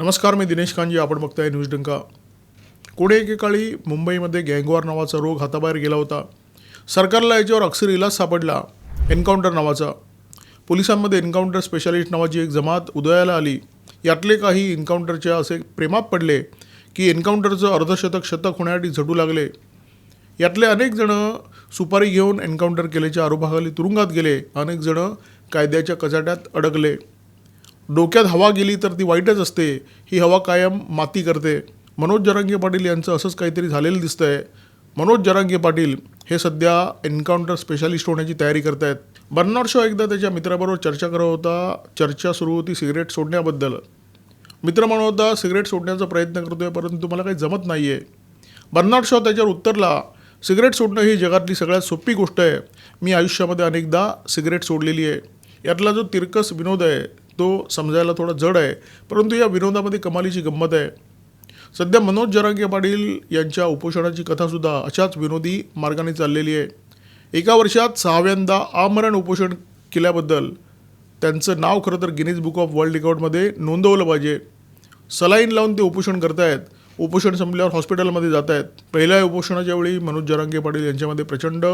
नमस्कार मी दिनेश कांजी आपण बघताय न्यूज डंका. कोणी एकेकाळी मुंबईमध्ये गँगवार नावाचा रोग हाताबाहेर गेला होता. सरकारला याच्यावर अक्षर इलाज सापडला एन्काउंटर नावाचा. पोलिसांमध्ये एन्काउंटर स्पेशालिस्ट नावाची एक जमात उदयाला आली. यातले काही एन्काउंटरच्या असे प्रेमात पडले की एन्काउंटरचं अर्धशतक शतक होण्यासाठी झटू लागले. यातले अनेक जणं सुपारी घेऊन एन्काउंटर केल्याच्या आरोपाखाली तुरुंगात गेले. अनेक जणं कायद्याच्या कचाट्यात अडकले. डोक्यात हवा गेली तर ती वाईटच असते. ही हवा कायम माती करते. मनोज जरांगे पाटील यांचं असंच काहीतरी झालेलं दिसतं आहे मनोज जरांगे पाटील हे सध्या एन्काउंटर स्पेशालिस्ट होण्याची तयारी करतायत. बर्नाड शॉ एकदा त्याच्या मित्राबरोबर चर्चा करत होता. चर्चा सुरू होती सिगरेट सोडण्याबद्दल. मित्र म्हणत होता सिगरेट सोडण्याचा प्रयत्न करतो आहे परंतु मला काही जमत नाही आहे बर्नाड शॉ त्याच्यावर उत्तरला सिगरेट सोडणं ही जगातली सगळ्यात सोपी गोष्ट आहे. मी आयुष्यामध्ये अनेकदा सिगरेट सोडलेली आहे. यातला जो तिरकस विनोद आहे तो समजायला थोडा जड आहे. परंतु या विनोदामध्ये कमालीची गंमत आहे. सध्या मनोज जरांगे पाटील यांच्या उपोषणाची कथासुद्धा अशाच विनोदी मार्गाने चाललेली आहे. एका वर्षात सहाव्यांदा आमरण उपोषण केल्याबद्दल त्यांचं नाव खरं तर गिनीज बुक ऑफ वर्ल्ड रेकॉर्डमध्ये नोंदवलं पाहिजे. सलाईन लावून ते उपोषण करतायत. उपोषण संपल्यावर हॉस्पिटलमध्ये जात आहेत पहिल्या उपोषणाच्या वेळी मनोज जरांगे पाटील यांच्यामध्ये प्रचंड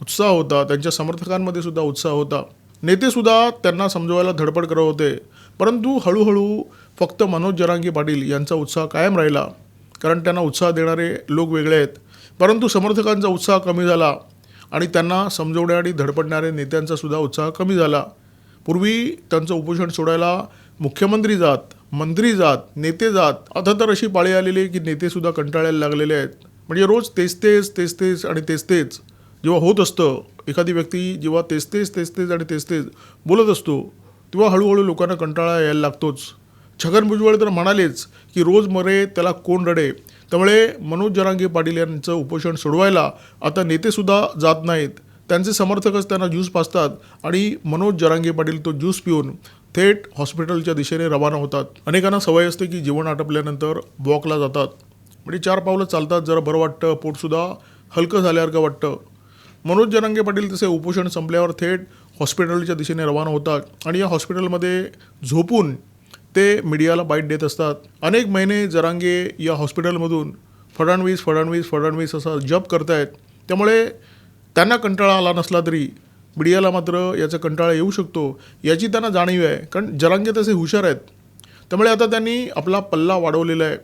उत्साह होता. त्यांच्या समर्थकांमध्ये सुद्धा उत्साह होता. नेतेसुद्धा त्यांना समजवायला धडपड करत होते. परंतु हळूहळू फक्त मनोज जरांगी पाटील यांचा उत्साह कायम राहिला. कारण त्यांना उत्साह देणारे लोक वेगळे आहेत. परंतु समर्थकांचा उत्साह कमी झाला आणि त्यांना समजवण्यासाठी धडपडणाऱ्या नेत्यांचा सुद्धा उत्साह कमी झाला. पूर्वी त्यांचं उपोषण सोडायला मुख्यमंत्री जात मंत्री जात नेते जात आता तर अशी पाळी आलेली आहे की नेतेसुद्धा कंटाळायला लागलेले आहेत. म्हणजे रोज तेच तेच तेच तेच आणि तेच तेच. जेव्हा होत असतं एखादी व्यक्ती जेव्हा तेच तेच तेच तेच आणि तेच तेच बोलत असतो तेव्हा हळूहळू लोकांना कंटाळा यायला लागतोच. छगन भुजबळ तर म्हणालेच की रोज मरे त्याला कोण रडे? त्यामुळे मनोज जरांगे पाटील यांचं उपोषण सोडवायला आता नेतेसुद्धा जात नाहीत. त्यांचे समर्थकच त्यांना ज्यूस पाजतात आणि मनोज जरांगे पाटील तो ज्यूस पिऊन थेट हॉस्पिटलच्या दिशेने रवाना होतात. अनेकांना सवय असते की जेवण आटपल्यानंतर वॉकला जातात. म्हणजे चार पावलं चालतात जरा बरं वाटतं पोटसुद्धा हलकं झाल्यासारखं वाटतं. मनोज जरांगे पाटील तसे उपोषण संपल्यावर थेट हॉस्पिटलच्या दिशेने रवाना होतात आणि या हॉस्पिटलमध्ये झोपून ते मीडियाला बाईट देत असतात. अनेक महिने जरांगे या हॉस्पिटलमधून फडणवीस फडणवीस फडणवीस असा जप करतायत. त्यामुळे त्यांना कंटाळा आला नसला तरी मीडियाला मात्र याचा कंटाळा येऊ शकतो याची त्यांना जाणीव आहे. कारण जरांगे तसे हुशार आहेत. त्यामुळे आता त्यांनी आपला पल्ला वाढवलेला आहे.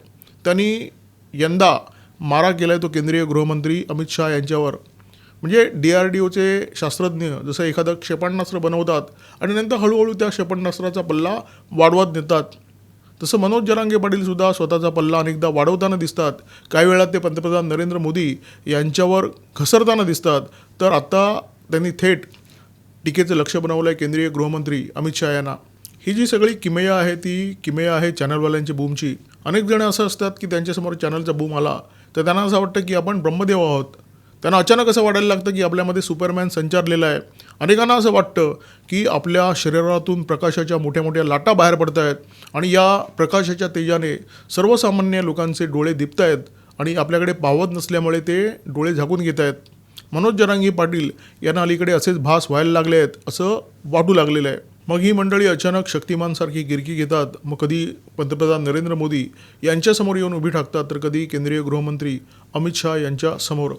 त्यांनी यंदा मारा केला आहे तो केंद्रीय गृहमंत्री अमित शहा यांच्यावर. म्हणजे डी आर डी ओचे शास्त्रज्ञ जसं एखादं क्षेपणास्त्र बनवतात आणि नंतर हळूहळू त्या क्षेपणास्त्राचा पल्ला वाढवत नेतात. तसं मनोज जरांगे पाटीलसुद्धा स्वतःचा पल्ला अनेकदा वाढवताना दिसतात. काही वेळा ते पंतप्रधान नरेंद्र मोदी यांच्यावर घसरताना दिसतात. तर आत्ता त्यांनी थेट टीकेचं लक्ष बनवलं आहे केंद्रीय गृहमंत्री अमित शहा यांना. ही जी सगळी किमया आहे ती किमया आहे चॅनलवाल्यांची बूमची अनेक जण असं असतात की त्यांच्यासमोर चॅनलचा बूम आला तर त्यांना असं वाटतं की आपण ब्रह्मदेव आहोत. त्यांना अचानक असं वाटायला लागतं की आपल्यामध्ये सुपरमॅन संचारलेला आहे. अनेकांना असं वाटतं की आपल्या शरीरातून प्रकाशाच्या मोठ्या मोठ्या लाटा बाहेर पडत आहेत आणि या प्रकाशाच्या तेजाने सर्वसामान्य लोकांचे डोळे दिपत आहेत आणि आपल्याकडे पावत नसल्यामुळे ते डोळे झाकून घेत आहेत मनोज जरांगी पाटील यांना अलीकडे असेच भास व्हायला लागले आहेत असं वाटू लागलेलं आहे. मग ही मंडळी अचानक शक्तिमानसारखी गिरकी घेतात. मग कधी पंतप्रधान नरेंद्र मोदी यांच्यासमोर येऊन उभी ठाकतात तर कधी केंद्रीय गृहमंत्री अमित शहा यांच्यासमोर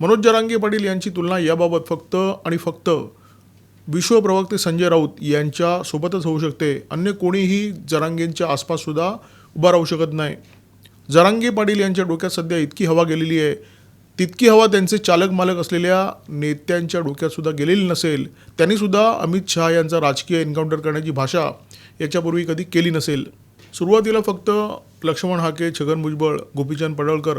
मनोज जरांगे पाटील यांची तुलना याबाबत फक्त आणि फक्त विश्वप्रवक्ते संजय राऊत यांच्यासोबतच होऊ शकते. अन्य कोणीही जरांगेंच्या आसपाससुद्धा उभा राहू शकत नाही. जरांगे पाटील यांच्या डोक्यात सध्या इतकी हवा गेलेली आहे. तितकी हवा त्यांचे चालक मालक असलेल्या नेत्यांच्या डोक्यातसुद्धा गेलेली नसेल. त्यांनीसुद्धा अमित शहा यांचा राजकीय एन्काउंटर करण्याची भाषा याच्यापूर्वी कधी केली नसेल. सुरुवातीला फक्त लक्ष्मण हाके छगन भुजबळ गोपीचंद पडळकर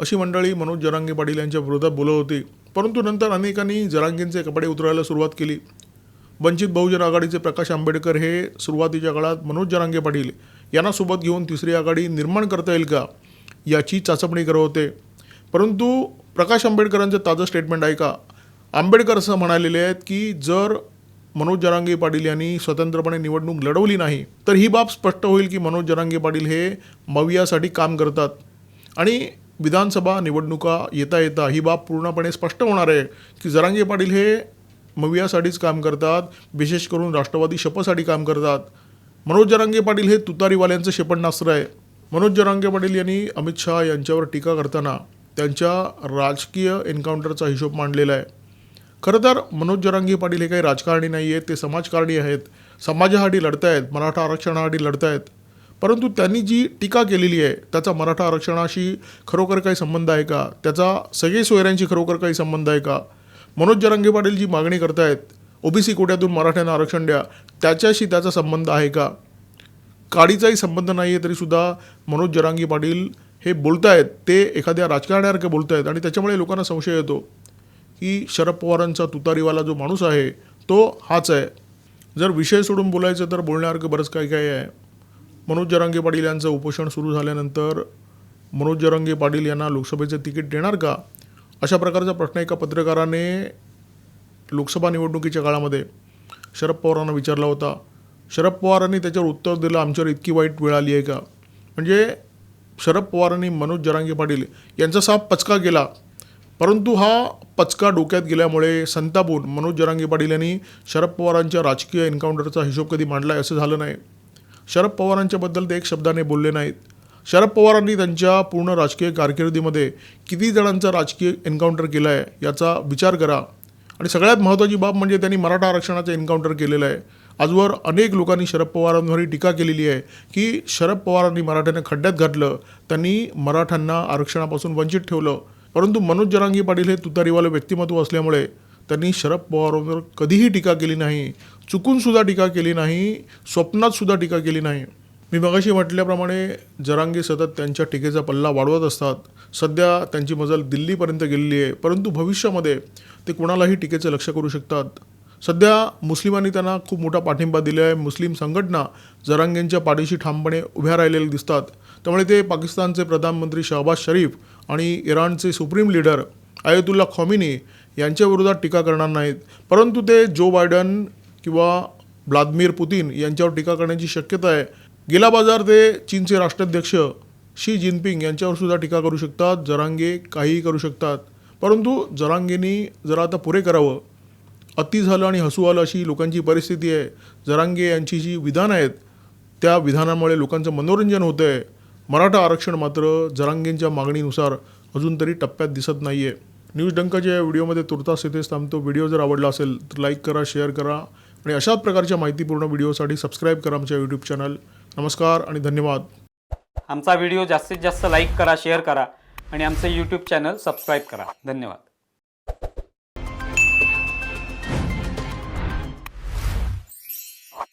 अशी मंडळी मनोज जरांगे पाटील यांच्या विरोधात बोलत होती. परंतु नंतर अनेकांनी जरांगेंचे कपडे उतरायला सुरुवात केली. वंचित बहुजन आघाडीचे प्रकाश आंबेडकर हे सुरुवातीच्या काळात मनोज जरांगे पाटील यांना सोबत घेऊन तिसरी आघाडी निर्माण करता येईल का याची चाचपणी करत होते. परंतु प्रकाश आंबेडकरांचं ताजं स्टेटमेंट ऐका आंबेडकर असं म्हणालेले आहेत की जर मनोज जरांगे पाटील यांनी स्वतंत्रपणे निवडणूक लढवली नाही तर ही बाब स्पष्ट होईल की मनोज जरांगे पाटील हे मवियासाठी काम करतात. आणि विधानसभा निवडणुका येता येता ही बाब पूर्णपणे स्पष्ट होणार आहे की जरांगे पाटील हे मवियासाठीच काम करतात विशेष करून राष्ट्रवादी शपथसाठी काम करतात. मनोज जरांगे पाटील हे तुतारीवाल्यांचं क्षेपणास्त्र आहे. मनोज जरांगे पाटील यांनी अमित शहा यांच्यावर टीका करताना त्यांच्या राजकीय एन्काउंटरचा हिशोब मांडलेला आहे. खरं तर मनोज जरांगी पाटील हे काही राजकारणी नाही आहेत ते समाजकारणी आहेत. समाजासाठी लढत आहेत मराठा आरक्षणासाठी लढत आहेत परंतु त्यांनी जी टीका केलेली आहे त्याचा मराठा आरक्षणाशी खरोखर काही संबंध आहे का? त्याचा सगळे सोयऱ्यांशी खरोखर काही संबंध आहे का? मनोज जरांगे पाटील जी मागणी करतायत ओबीसी कोट्यातून मराठ्यांना आरक्षण द्या त्याच्याशी त्याचा संबंध आहे का? काडीचाही संबंध नाही आहे तरीसुद्धा मनोज जरांगी पाटील हे बोलत आहेत ते एखाद्या राजकारण्यासारखे बोलत आहेत आणि त्याच्यामुळे लोकांना संशय येतो. की शरद पवारांचा तुतारीवाला जो माणूस आहे तो हाच आहे. जर विषय सोडून बोलायचं तर बोलण्यासारखं बरंच काही काही आहे. मनोज जरांगे पाटील यांचं उपोषण सुरू झाल्यानंतर मनोज जरांगे पाटील यांना लोकसभेचं तिकीट देणार का? अशा प्रकारचा प्रश्न एका पत्रकाराने लोकसभा निवडणुकीच्या काळामध्ये शरद पवारांना विचारला होता. शरद पवारांनी त्याच्यावर उत्तर दिलं आमच्यावर इतकी वाईट वेळ आली आहे का? म्हणजे शरद पवारांनी मनोज जरांगे पाटील यांचा साफ पचका केला. परंतु हा पचका डोक्यात गेल्यामुळे संतापून मनोज जरांगे पाटील यांनी शरद पवारांच्या राजकीय एन्काउंटरचा हिशोब कधी मांडला असं झालं नाही. शरद पवारांच्याबद्दल ते एक शब्दाने बोलले नाहीत. शरद पवारांनी त्यांच्या पूर्ण राजकीय कारकिर्दीमध्ये किती जणांचा राजकीय एन्काउंटर केला आहे याचा विचार करा. आणि सगळ्यात महत्त्वाची बाब म्हणजे त्यांनी मराठा आरक्षणाचं एन्काउंटर केलेलं आहे. आजवर अनेक लोकांनी शरद पवारांवरही टीका केलेली आहे की शरद पवारांनी मराठ्यांना खड्ड्यात घातलं त्यांनी मराठ्यांना आरक्षणापासून वंचित ठेवलं. परंतु मनोज जरांगी पाटील हे तुतारीवाले व्यक्तिमत्व असल्यामुळे त्यांनी शरद पवारांवर कधीही टीका केली नाही चुकूनसुद्धा टीका केली नाही स्वप्नातसुद्धा टीका केली नाही. मी मगाशी म्हटल्याप्रमाणे जरांगे सतत त्यांच्या टीकेचा पल्ला वाढवत असतात. सध्या त्यांची मजल दिल्लीपर्यंत गेलेली आहे. परंतु भविष्यामध्ये ते कोणालाही टीकेचं लक्ष करू शकतात. सध्या मुस्लिमांनी त्यांना खूप मोठा पाठिंबा दिला आहे. मुस्लिम संघटना जरांगेंच्या पाठीशी ठामपणे उभ्या राहिलेल्या दिसतात. त्यामुळे ते पाकिस्तानचे प्रधानमंत्री शहबाज शरीफ आणि इराणचे सुप्रीम लीडर आयतुल्ला खॉमिनी यांच्या विरोधात टीका करणार नाहीत. परंतु ते जो बायडन किंवा व्लादिमीर पुतीन यांच्यावर टीका करण्याची शक्यता आहे. गेला बाजार ते चीनचे राष्ट्राध्यक्ष शी जिनपिंग यांच्यावर सुद्धा टीका करू शकतात जरांगे काहीही करू शकतात. परंतु जरांगेनी जरा आता पुरे करावं. अति झालं आणि हसू आलं अशी लोकांची परिस्थिती आहे. जरांगे यांची जी विधानं आहेत त्या विधानामुळे लोकांचं मनोरंजन होतं आहे मराठा आरक्षण मात्र जरांगेंच्या मागणीनुसार अजून तरी टप्प्यात दिसत नाही आहे न्यूज डंकाच्या या व्हिडिओमध्ये तुर्तास येथेच थांबतो. व्हिडिओ जर आवडला असेल तर लाईक करा शेअर करा आणि अशाच प्रकारच्या माहितीपूर्ण व्हिडिओसाठी सबस्क्राईब करा आमच्या यूट्यूब चॅनल. नमस्कार आणि धन्यवाद. आमचा व्हिडिओ जास्तीत जास्त लाईक करा शेअर करा आणि आमचं यूट्यूब चॅनल सबस्क्राईब करा. धन्यवाद.